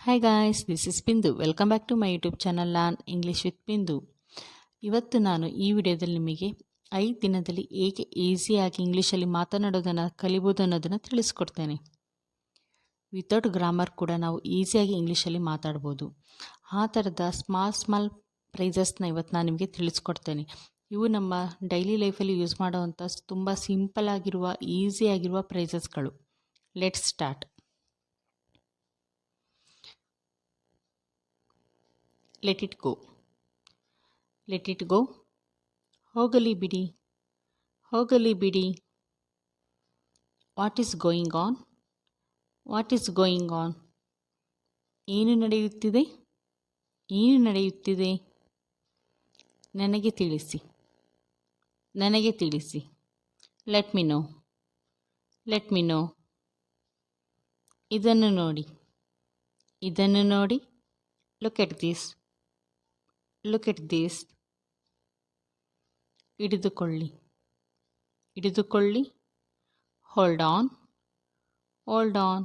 Hi guys this is Bindu welcome back to my YouTube channel learn English with Bindu ಇವತ್ತು ನಾನು ಈ ವಿಡಿಯೋದಲ್ಲಿ ನಿಮಗೆ ಐದು ದಿನದಲ್ಲಿ ಹೇಗೆ ಈಸಿಯಾಗಿ ಇಂಗ್ಲೀಷಲ್ಲಿ ಮಾತನಾಡೋದನ್ನು, ಕಲಿಬೋದು ಅನ್ನೋದನ್ನು ತಿಳಿಸ್ಕೊಡ್ತೇನೆ. ವಿತೌಟ್ ಗ್ರಾಮರ್ ಕೂಡ ನಾವು ಈಸಿಯಾಗಿ ಇಂಗ್ಲೀಷಲ್ಲಿ ಮಾತಾಡ್ಬೋದು. ಆ ಥರದ ಸ್ಮಾಲ್ ಸ್ಮಾಲ್ ಪ್ರೈಸಸ್ನ ಇವತ್ತು ನಾನು ನಿಮಗೆ ತಿಳಿಸ್ಕೊಡ್ತೇನೆ. ಇವು ನಮ್ಮ ಡೈಲಿ ಲೈಫಲ್ಲಿ ಯೂಸ್ ಮಾಡೋವಂಥ ತುಂಬ ಸಿಂಪಲ್ ಆಗಿರುವ ಈಸಿಯಾಗಿರುವ ಪ್ರೈಸಸ್ಗಳು let start let it go let it go ಹೋಗಲಿ ಬಿಡಿ. ಹೋಗಲಿ ಬಿಡಿ. What is going on what is going on ಏನು ನಡೆಯುತ್ತಿದೆ? ಏನು ನಡೆಯುತ್ತಿದೆ? ನನಗೆ ತಿಳಿಸಿ. ನನಗೆ ತಿಳಿಸಿ. Let me know let me know ಇದನ್ನು ನೋಡಿ. ಇದನ್ನು ನೋಡಿ. Look at this look at this ಹಿಡಿದುಕೊಳ್ಳಿ ಹಿಡಿದುಕೊಳ್ಳಿ ಹೋಲ್ಡ್ ಆನ್ ಹೋಲ್ಡ್ ಆನ್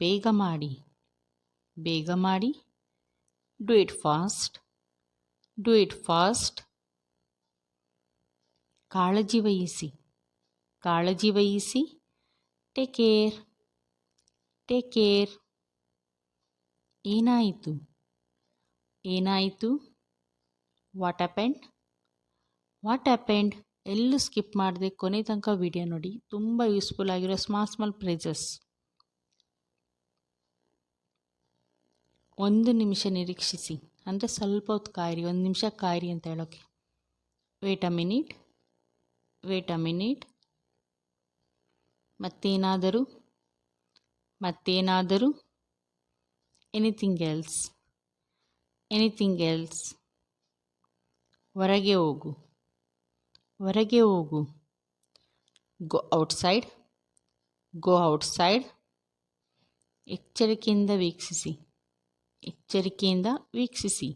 ಬೇಗ ಮಾಡಿ ಬೇಗ ಮಾಡಿ do it fast do it fast ಕಾಳಜಿ ವಹಿಸಿ ಕಾಳಜಿ ವಹಿಸಿ ಟೇಕ್ ಕೇರ್ ಟೇಕ್ ಕೇರ್ ಏನಾಯಿತು ಏನಾಯಿತು? ವಾಟ್ ಅಪೆಂಡ್ ವಾಟ್ ಅಪೆಂಡ್ ಎಲ್ಲೂ ಸ್ಕಿಪ್ ಮಾಡದೆ ಕೊನೆ ತನಕ ವಿಡಿಯೋ ನೋಡಿ. ತುಂಬ ಯೂಸ್ಫುಲ್ ಆಗಿರೋ ಸ್ಮಾಲ್ ಸ್ಮಾಲ್ ಪ್ರೈಸಸ್ ಒಂದು ನಿಮಿಷ ನಿರೀಕ್ಷಿಸಿ. ಅಂದರೆ ಸ್ವಲ್ಪ ಹೊತ್ತು ಕಾಯಿರಿ. ಒಂದು ನಿಮಿಷ ಕಾಯಿರಿ ಅಂತ ಹೇಳೋಕೆ. Wait a minute wait a minute ಮತ್ತೇನಾದರೂ? ಮತ್ತೇನಾದರೂ? ಎನಿಥಿಂಗ್ ಎಲ್ಸ್ ಎನಿಥಿಂಗ್ ಎಲ್ಸ್ ಹೊರಗೆ ಹೋಗು. ಹೊರಗೆ ಹೋಗು. ಗೋ ಔಟ್ಸೈಡ್ ಗೋ ಔಟ್ಸೈಡ್ ಎಚ್ಚರಿಕೆಯಿಂದ ವೀಕ್ಷಿಸಿ. ಎಚ್ಚರಿಕೆಯಿಂದ ವೀಕ್ಷಿಸಿ.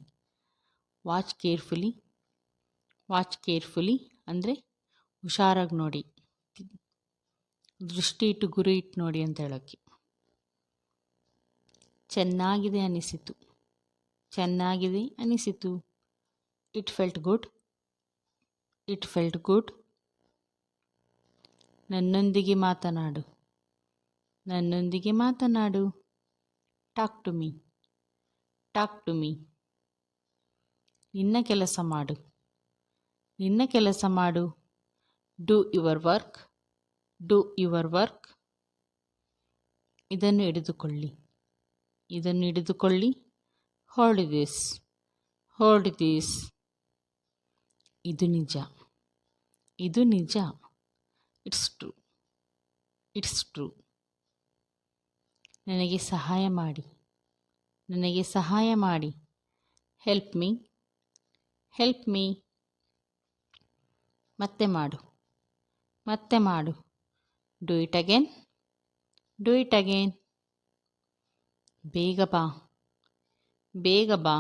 ವಾಚ್ ಕೇರ್ಫುಲಿ ವಾಚ್ ಕೇರ್ಫುಲಿ ಅಂದರೆ ಹುಷಾರಾಗಿ ನೋಡಿ. ದೃಷ್ಟಿ ಇಟ್ಟು ಗುರಿ ಇಟ್ಟು ನೋಡಿ ಅಂತ ಹೇಳೋಕ್ಕೆ ಚೆನ್ನಾಗಿದೆ ಅನಿಸಿತು. ಚೆನ್ನಾಗಿದೆ ಅನಿಸಿತು. It felt good it felt good ನನ್ನೊಂದಿಗೆ ಮಾತನಾಡು. ನನ್ನೊಂದಿಗೆ ಮಾತನಾಡು. Talk to me talk to me ನಿನ್ನ ಕೆಲಸ ಮಾಡು. ನಿನ್ನ ಕೆಲಸ ಮಾಡು. Do your work do your work ಇದನ್ನು ಹಿಡಿದುಕೊಳ್ಳಿ. ಇದನ್ನು ಹಿಡಿದುಕೊಳ್ಳಿ. ಹೋಲ್ಡ್ ದಿಸ್ ಹೋಲ್ಡ್ ದಿಸ್ ಇದು ನಿಜ. ಇದು ನಿಜ. ಇಟ್ಸ್ ಟ್ರೂ ಇಟ್ಸ್ ಟ್ರೂ ನನಗೆ ಸಹಾಯ ಮಾಡಿ. ನನಗೆ ಸಹಾಯ ಮಾಡಿ. ಹೆಲ್ಪ್ ಮೀ ಹೆಲ್ಪ್ ಮೀ ಮತ್ತೆ ಮಾಡು. ಮತ್ತೆ ಮಾಡು. Do it again do it again ಬೇಗ ಬಾ. ಬೇಗ ಬಾ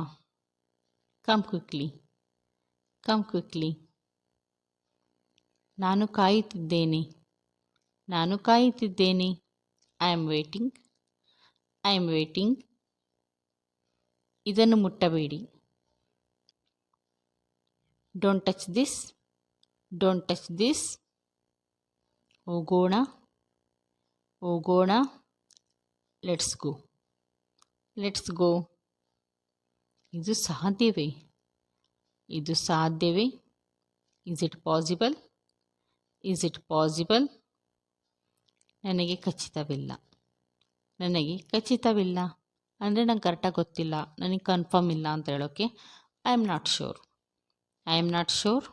ಕಮ್ ಕ್ವಿಕ್ಲಿ ಕಮ್ ಕ್ವಿಕ್ಲಿ ನಾನು ಕಾಯುತ್ತಿದ್ದೇನೆ ನಾನು ಕಾಯುತ್ತಿದ್ದೇನೆ I am waiting I am waiting ಇದನ್ನು ಮುಟ್ಟಬೇಡಿ don't touch this don't touch this ಹೋಗೋಣ ಹೋಗೋಣ ಲೆಟ್ಸ್ ಗೋ ಲೆಟ್ಸ್ ಗೋ ಇದು ಸಾಧ್ಯವೇ? ಇದು ಸಾಧ್ಯವೇ? Is it possible is it possible ನನಗೆ ಖಚಿತವಿಲ್ಲ. ನನಗೆ ಖಚಿತವಿಲ್ಲ. ಅಂದರೆ ನಂಗೆ ಕರೆಕ್ಟಾಗಿ ಗೊತ್ತಿಲ್ಲ. ನನಗೆ ಕನ್ಫರ್ಮ್ ಇಲ್ಲ ಅಂತ ಹೇಳೋಕ್ಕೆ I am not sure I am not sure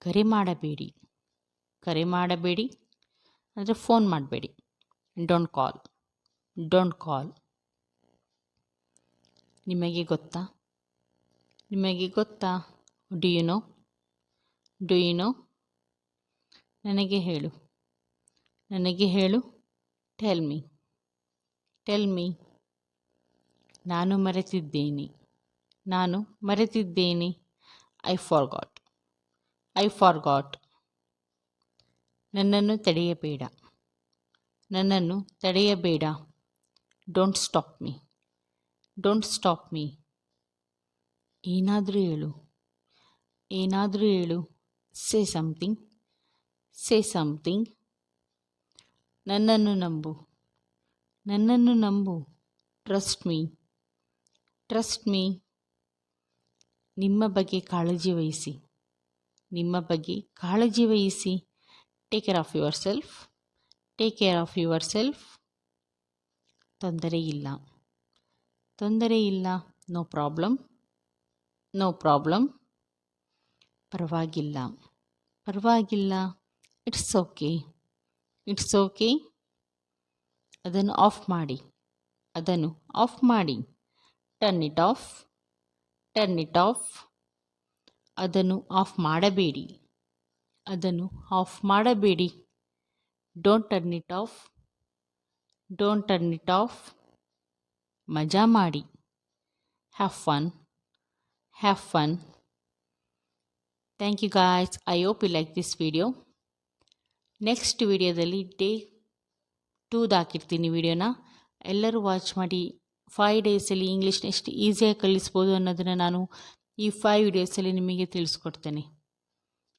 ಕರೆ ಮಾಡಬೇಡಿ. ಕರೆ ಮಾಡಬೇಡಿ. ಅಂದರೆ ಫೋನ್ ಮಾಡಬೇಡಿ. ಡೋಂಟ್ ಕಾಲ್ ಡೋಂಟ್ ಕಾಲ್ ನಿಮಗೆ ಗೊತ್ತಾ? ನಿಮಗೆ ಗೊತ್ತಾ? Do you know do you know ನನಗೆ ಹೇಳು. ನನಗೆ ಹೇಳು. ಟೆಲ್ ಮೀ ಟೆಲ್ ಮೀ ನಾನು ಮರೆತಿದ್ದೇನೆ. ನಾನು ಮರೆತಿದ್ದೇನೆ. I forgot I forgot ನನ್ನನ್ನು ತಡೆಯಬೇಡ. ನನ್ನನ್ನು ತಡೆಯಬೇಡ. Don't stop me don't stop me ಏನಾದರೂ ಹೇಳು. ಏನಾದರೂ ಹೇಳು. ಸೇ ಸಮಥಿಂಗ್ ಸೇ ಸಮಥಿಂಗ್ ನನ್ನನ್ನು ನಂಬು. ನನ್ನನ್ನು ನಂಬು. ಟ್ರಸ್ಟ್ ಮೀ ಟ್ರಸ್ಟ್ ಮೀ ನಿಮ್ಮ ಬಗ್ಗೆ ಕಾಳಜಿ ವಹಿಸಿ. ನಿಮ್ಮ ಬಗ್ಗೆ ಕಾಳಜಿ ವಹಿಸಿ. Take care of yourself take care of yourself ತೊಂದರೆ ಇಲ್ಲ. ತೊಂದರೆ ಇಲ್ಲ. ನೋ ಪ್ರಾಬ್ಲಮ್ ನೋ ಪ್ರಾಬ್ಲಮ್ ಪರವಾಗಿಲ್ಲ. ಪರವಾಗಿಲ್ಲ. ಇಟ್ಸ್ ಓಕೆ ಇಟ್ಸ್ ಓಕೆ ಅದನ್ನು ಆಫ್ ಮಾಡಿ. ಅದನ್ನು ಆಫ್ ಮಾಡಿ. Turn it off turn it off ಅದನ್ನು ಆಫ್ ಮಾಡಬೇಡಿ. ಅದನ್ನು ಆಫ್ ಮಾಡಬೇಡಿ. Don't turn it off don't turn it off ಮಜಾ ಮಾಡಿ. Have fun have fun thank you guys I hope you like this video next ವಿಡಿಯೋದಲ್ಲಿ day ಟೂದಾಕಿರ್ತೀನಿ ವಿಡಿಯೋನ ಎಲ್ಲರೂ ವಾಚ್ ಮಾಡಿ. ಫೈವ್ ಡೇಸಲ್ಲಿ ಇಂಗ್ಲೀಷ್ನ ಎಷ್ಟು ಈಸಿಯಾಗಿ ಕಲಿಸ್ಬೋದು ಅನ್ನೋದನ್ನು ನಾನು ಈ ಫೈವ್ ವಿಡಿಯೋಸಲ್ಲಿ ನಿಮಗೆ ತಿಳಿಸ್ಕೊಡ್ತೇನೆ.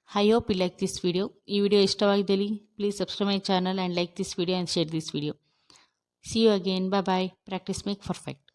I hope you like this video ಈ video ಇಷ್ಟವಾಗಿದ್ದಲ್ಲಿ please subscribe my channel and like this video and share this video See you again. Bye bye. Practice make perfect.